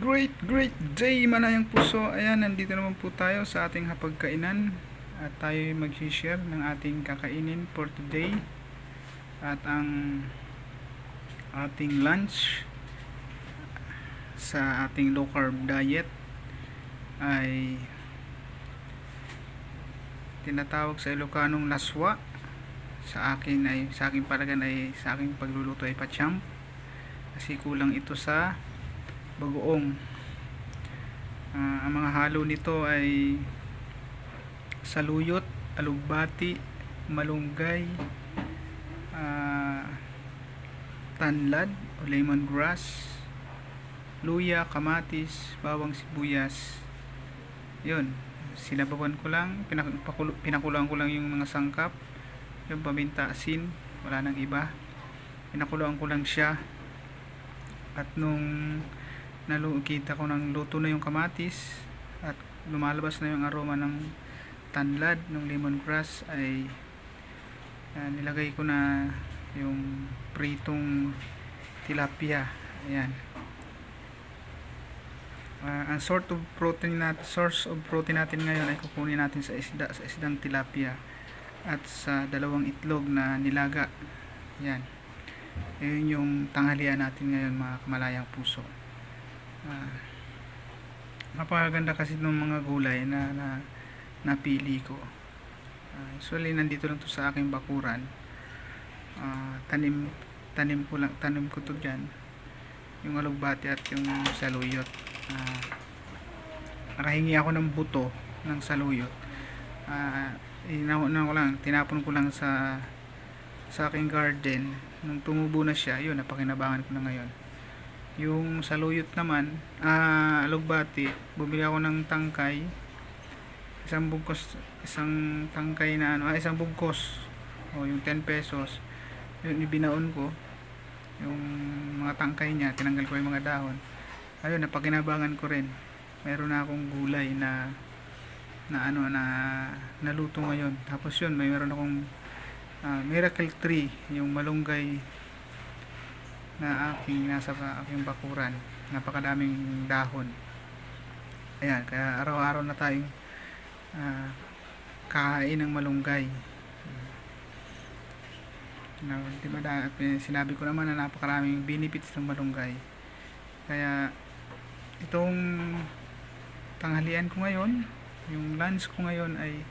Great, great day manayang puso. Ayan, nandito naman po tayo sa ating hapagkainan at tayo mag-share ng ating kakainin for today. At ang ating lunch sa ating low carb diet ay tinatawag sa Ilocanong laswa. Sa akin ay sa aking palagan ay sa aking pagluluto ay pacham kasi kulang ito sa bagoong. Ah, ang mga halo nito ay saluyot, alugbati, malunggay ah, tanlad o lemongrass luya, kamatis, bawang sibuyas. Yun, sinabawan ko lang. Pinak pakulo- pinakuloan ko lang yung mga sangkap yung paminta, asin wala nang iba. Pinakuloan ko lang siya. At nung nalukita ko ng luto na yung kamatis at lumalabas na yung aroma ng tanlad ng lemongrass ay ah, nilagay ko na yung pritong tilapia. Ayan. Ah, ang sort of protein natin source of protein natin ngayon ay kukunin natin sa isda sa isdang tilapia at sa dalawang itlog na nilaga. Yan yun yung tanghalian natin ngayon mga kamalayang puso Ah, napakaganda kasi ng mga gulay na, na napili ko. Ah, usually nandito lang to sa aking bakuran. Ah, tanim tanim ko lang tanim ko to diyan. Yung alugbati at yung saluyot. Ah, nakahingi ako ng buto ng saluyot. Ah, inauna ko lang, tinapon ko lang sa sa aking garden nung tumubo na siya, yun napakinabangan ko na ngayon yung saluyot naman ah alugbati bumili ako ng tangkay. Isang bugkos isang tangkay na ano ah, isang bugkos. O yung 10 pesos. Yun ibinaon ko. Yung mga tangkay niya tinanggal ko yung mga dahon. Ayun napakinabangan ko rin. Meron na akong gulay na na ano na naluto ngayon. Tapos yun may meron akong ah, miracle tree yung malunggay na aking nasa aking bakuran. Napakadaming dahon. Ayan kaya araw-araw na tayong ah, kakain ng malunggay. Na, di ba da, sinabi ko naman na napakaraming benefits ng malunggay. Kaya itong tanghalian ko ngayon yung lunch ko ngayon ay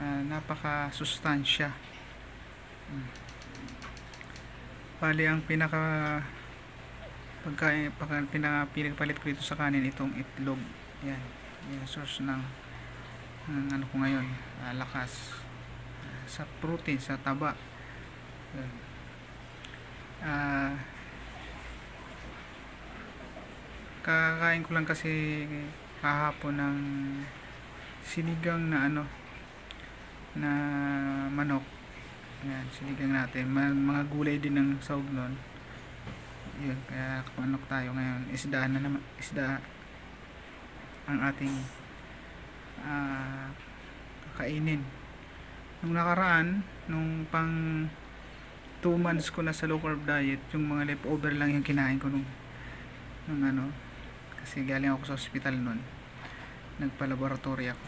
ah, napaka sustansya Mm. Bali ang pinaka pagkain pagka, pinaka pinagpalit ko dito sa kanin itong itlog. Yan. Yung source ng, ng ano ko ngayon, ah, lakas Ah, sa protein, sa taba. Yan. Ah kakain ko lang kasi kahapon ng sinigang na ano na manok Ayan, sinigang natin. Mga gulay din ng sahog nun. Yun, kaya kapanok tayo ngayon. Isda na naman. Isda ang ating ah, kakainin. Nung nakaraan, nung pang 2 months ko na sa low carb diet, yung mga leftover lang yung kinain ko nung, nung ano, kasi galing ako sa hospital nun. Nagpa-laboratory ako.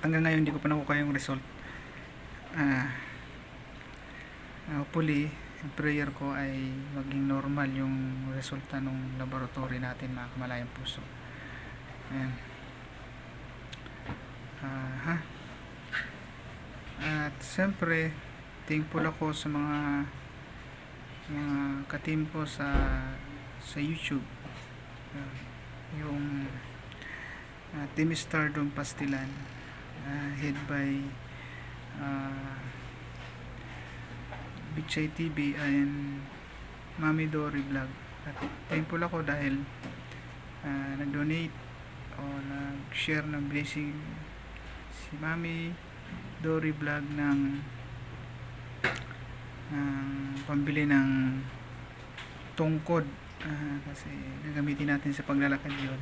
Hanggang ngayon, hindi ko pa nakuha yung result ah. Hopefully ang prayer ko ay maging normal yung resulta ng laboratory natin mga kamalayang puso. Ayan. Ah ha at siyempre thankful ako sa mga mga kateam ko sa sa YouTube. Ah, yung uh, Team Stardom Pastilan ah, head by uh, Bichay TV and Mami Dory Vlog. At thankful ako dahil uh, nag-donate o nag-share ng blessing si Mami Dory Vlog ng ng pambili ng tungkod. Ah, kasi gagamitin natin sa paglalakad yun.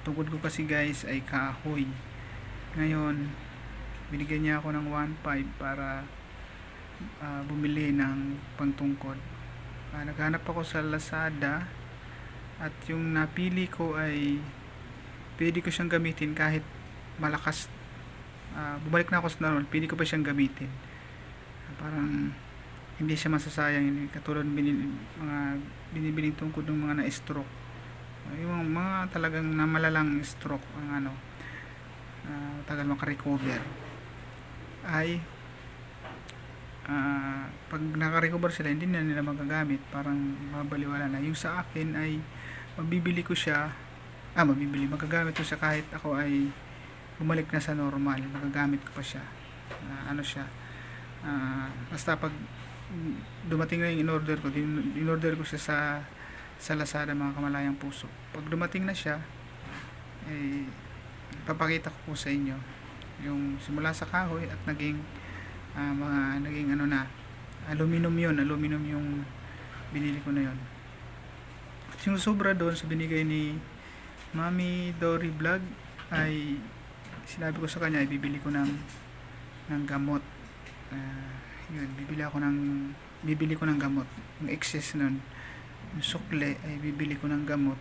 Tungkod ko kasi guys ay kahoy. Ngayon binigyan niya ako ng 1.5 para ah, bumili ng pantungkod Ah, naghanap ako sa Lazada At yung napili ko ay pwede ko siyang gamitin kahit malakas ah, bumalik na ako sa normal, pwede ko pa siyang gamitin. Parang hindi siya masasayang hindi katulad binili, mga binibiling tungkod ng mga na-stroke. Yung mga talagang namalalang stroke ang ano ah, tagal makarecover ay ah, pag nakarecover sila hindi na nila magagamit. Parang mabaliwala na. Yung sa akin ay mabibili ko siya ah mabibili magagamit ko siya kahit ako ay bumalik na sa normal. Magagamit ko pa siya. Ah, ano siya ah, basta pag dumating na yung in-order ko in-order ko siya sa sa Lazada mga kamalayang puso. Pag dumating na siya eh papakita ko po sa inyo yung simula sa kahoy at naging ah, mga naging ano na aluminum yun aluminum yung binili ko na yun. At yung sobra doon sa binigay ni Mami Dory Vlog ay sinabi ko sa kanya ay bibili ko ng ng gamot. Ah, yun bibili ako ng bibili ko ng gamot. Yung excess nun yung sukle ay bibili ko ng gamot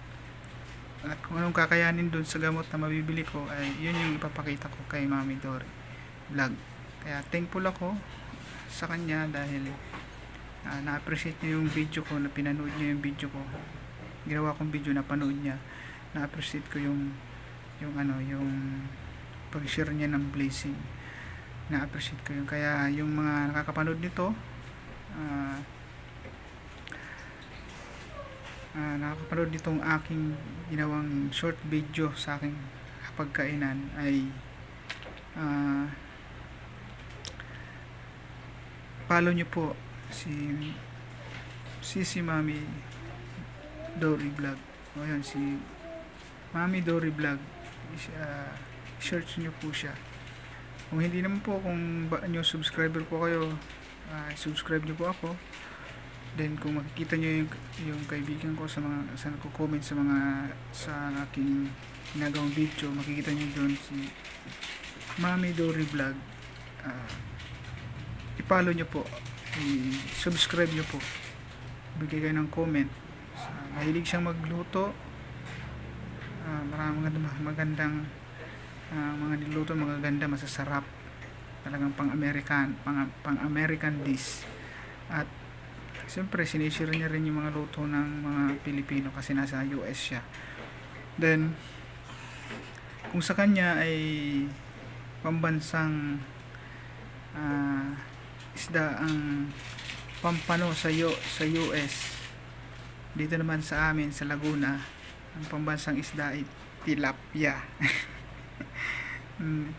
at kung anong kakayanin doon sa gamot na mabibili ko ay yun yung ipapakita ko kay Mami Dory vlog. Kaya thankful ako sa kanya dahil ah, na-appreciate niya yung video ko na pinanood niya yung video ko. Ginawa kong video na panood niya. Na-appreciate ko yung yung ano yung pag-share niya ng blessing. Na-appreciate ko yun. Kaya yung mga nakakapanood nito ah uh, nakakapanood nitong aking ginawang short video sa aking pagkainan ay ah follow nyo po si si si Mami Dory Vlog. O yan si Mami Dory Vlog. Ah, search nyo po siya. Kung hindi naman po kung ba nyo subscriber po kayo ah, subscribe nyo po ako Then kung makikita nyo yung, yung kaibigan ko sa mga sa nagko-comment sa mga sa aking ginagawang video, makikita nyo doon si Mami Dory Vlog. Ah, i-follow nyo po. I-subscribe nyo po. Bigay kayo ng comment. Sa, mahilig siyang magluto. Ah, maraming magandang, magandang ah, mga niluto, magaganda, masasarap. Talagang pang-American, pang, pang-American dish. At Siyempre, sinishare niya rin yung mga luto ng mga Pilipino kasi nasa US siya. Then, kung sa kanya ay pambansang ah, isda ang pampano sa, yo, sa US, dito naman sa amin, sa Laguna, ang pambansang isda ay tilapia. Mm.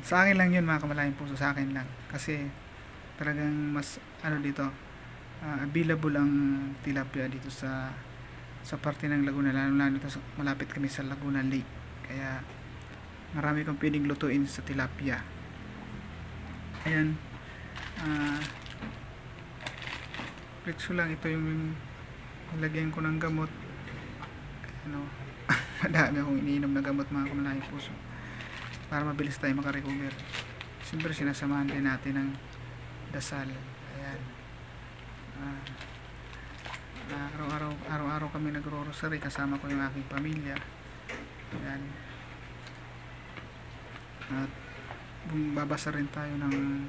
sa akin lang yun mga kamalayang puso, sa akin lang. Kasi talagang mas ano dito, ah, available ang tilapia dito sa sa parte ng Laguna lalo lalo dito sa, malapit kami sa Laguna Lake. Kaya marami kang pwedeng lutuin sa tilapia. Ayan. Ah pretso lang. Ito yung lagyan ko ng gamot. Ano madami akong iniinom na gamot mga kamalayang puso. Para mabilis tayo makarecover. Siyempre sinasamahan din natin ng dasal. Ayan Ah, ah, araw-araw araw-araw kami nagro-rosary kasama ko yung aking pamilya. Yan at babasa rin tayo ng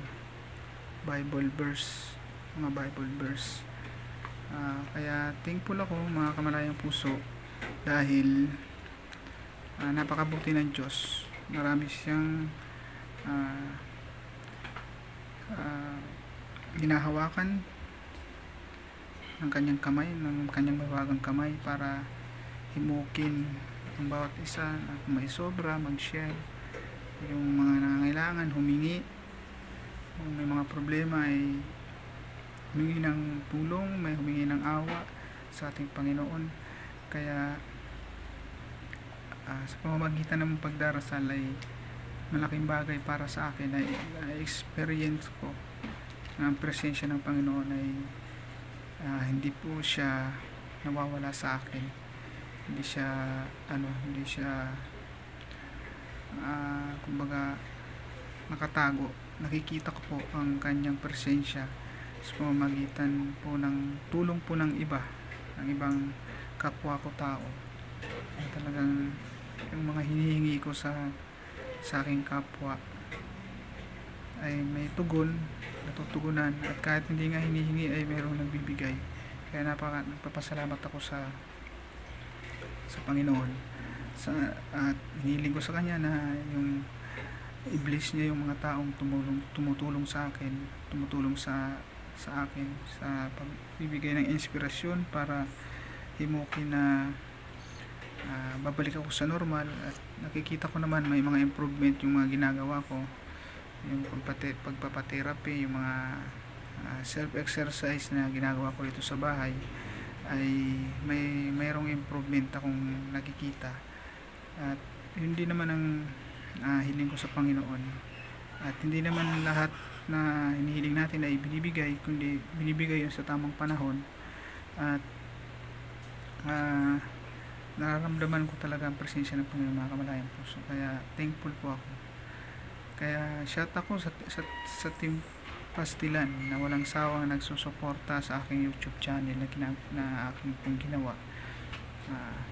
Bible verse mga Bible verse. Ah, kaya thankful ako mga kamalayang puso dahil ah, napakabuti ng Diyos. Marami siyang ah, ah, ginahawakan ng kanyang kamay, ng kanyang mawagang kamay para himukin ang bawat isa at may sobra, mag-share yung mga nangangailangan, humingi. Kung may mga problema ay humingi ng tulong, may humingi ng awa sa ating Panginoon. Kaya ah, sa pamamagitan ng pagdarasal ay malaking bagay para sa akin ay, ay experience ko na ang presensya ng Panginoon ay ah, hindi po siya nawawala sa akin. Hindi siya ano hindi siya ah, kumbaga nakatago. Nakikita ko po ang kanyang presensya sa pamamagitan po ng tulong po ng iba ng ibang kapwa ko tao. Ay talagang yung mga hinihingi ko sa sa aking kapwa ay may tugon natutugunan at kahit hindi nga hinihingi ay mayroong nagbibigay. Kaya napaka nagpapasalamat ako sa sa Panginoon. Sa at hiniling ko sa kanya na yung i-bless niya yung mga taong tumulong tumutulong sa akin tumutulong sa sa akin sa pagbibigay ng inspirasyon para himukin na ah, babalik ako sa normal. At nakikita ko naman may mga improvement yung mga ginagawa ko yung pagpate, pagpapatherapy yung mga ah, self-exercise na ginagawa ko dito sa bahay ay may mayroong improvement akong nakikita. At hindi naman ang ah, hiling ko sa Panginoon. At hindi naman lahat na hinihiling natin ay binibigay kundi binibigay yun sa tamang panahon. At ah, nararamdaman ko talaga ang presensya ng Panginoon mga kamalayang puso. Kaya thankful po ako kaya shout ako sa, sa, sa team Pastilan na walang sawang nagsusuporta sa aking YouTube channel na, gina, na aking pong ginawa. Ah,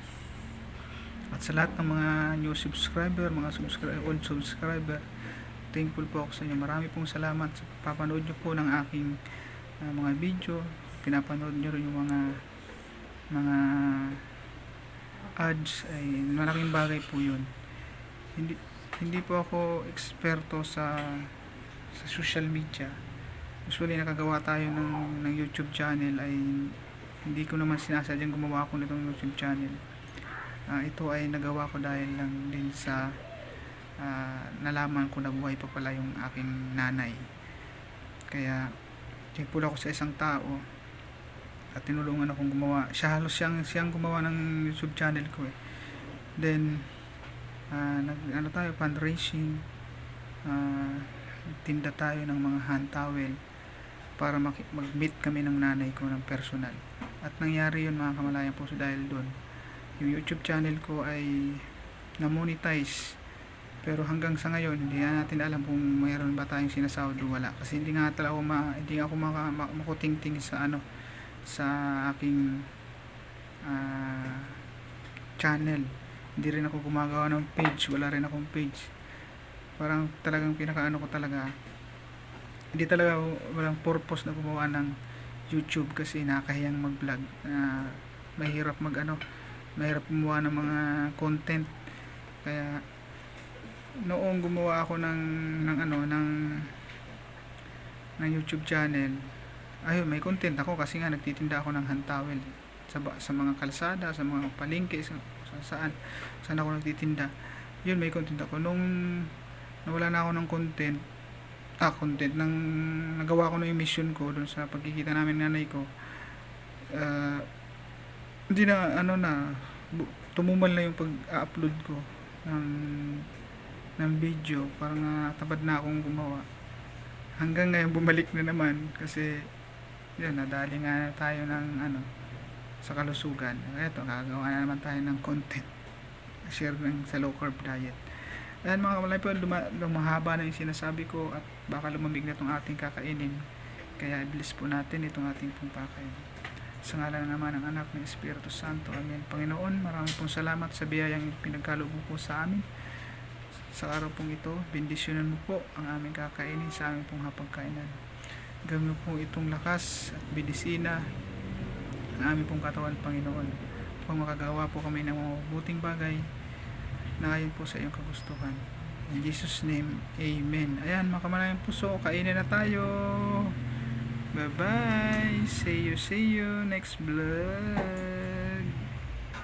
at sa lahat ng mga new subscriber mga subscriber old subscriber thankful po ako sa inyo. Marami pong salamat. Sa papanood nyo po ng aking ah, mga video. Pinapanood nyo rin yung mga mga ads. Ay malaking bagay po yun. Hindi hindi po ako eksperto sa sa social media. Usually nakagawa tayo ng, ng YouTube channel ay hindi ko naman sinasadyang gumawa ako nitong YouTube channel. Ah, ito ay nagawa ko dahil lang din sa ah, nalaman ko na buhay pa pala yung aking nanay. Kaya thankful ako sa isang tao at tinulungan akong gumawa. Siya halos siyang, siyang gumawa ng YouTube channel ko eh. Then ah, nag ano tayo fundraising. Ah, tinda tayo ng mga hand towel para mag-meet kami ng nanay ko ng personal. At nangyari yun mga kamalayan puso dahil doon yung YouTube channel ko ay na-monetize. Pero hanggang sa ngayon hindi na natin alam kung mayroon ba tayong sinasahod o wala. Kasi hindi nga talaga ako ma, hindi ako maka, ma- makutingting sa ano sa aking ah, channel hindi rin ako gumagawa ng page. Wala rin akong page. Parang talagang pinakaano ko talaga hindi talaga walang purpose na gumawa ng YouTube kasi nakahiyang mag-vlog. Na mahirap mag ano mahirap gumawa ng mga content. Kaya noong gumawa ako ng ng ano ng ng YouTube channel ayun may content ako kasi nga nagtitinda ako ng hand towel sa, ba- sa mga kalsada sa mga palengke sa, sa saan? Saan ako nagtitinda? Yun may content ako. Nung nawala na ako ng content ah content nang nagawa ko yung mission ko dun sa pagkikita namin ng nanay ko ah, hindi na ano na tumumal na yung pag-upload ko ng ng video. Parang natabad na akong gumawa. Hanggang ngayon bumalik na naman kasi yun nadali nga tayo ng ano sa kalusugan eto gagawa na naman tayo ng content share ng sa low carb diet Ayan mga kamalay po, luma, lumahaba na yung sinasabi ko at baka lumamig na itong ating kakainin. Kaya i-bless po natin itong ating pong pakain. Sa ngalan naman ng anak ng Espiritu Santo. Amen. Panginoon, maraming pong salamat sa biyayang pinagkaloob mo po sa amin. Sa araw pong ito, bendisyonan mo po ang aming kakainin sa aming pong hapagkainan. Gawin mo po itong lakas at bidisina ang aming pong katawan, Panginoon. Kung makagawa po kami ng mga mabuting bagay, na ayon po sa iyong kagustuhan. In Jesus' name, Amen. Ayan, mga kamalayang puso, kainin na tayo. Bye-bye. See you, see you next vlog.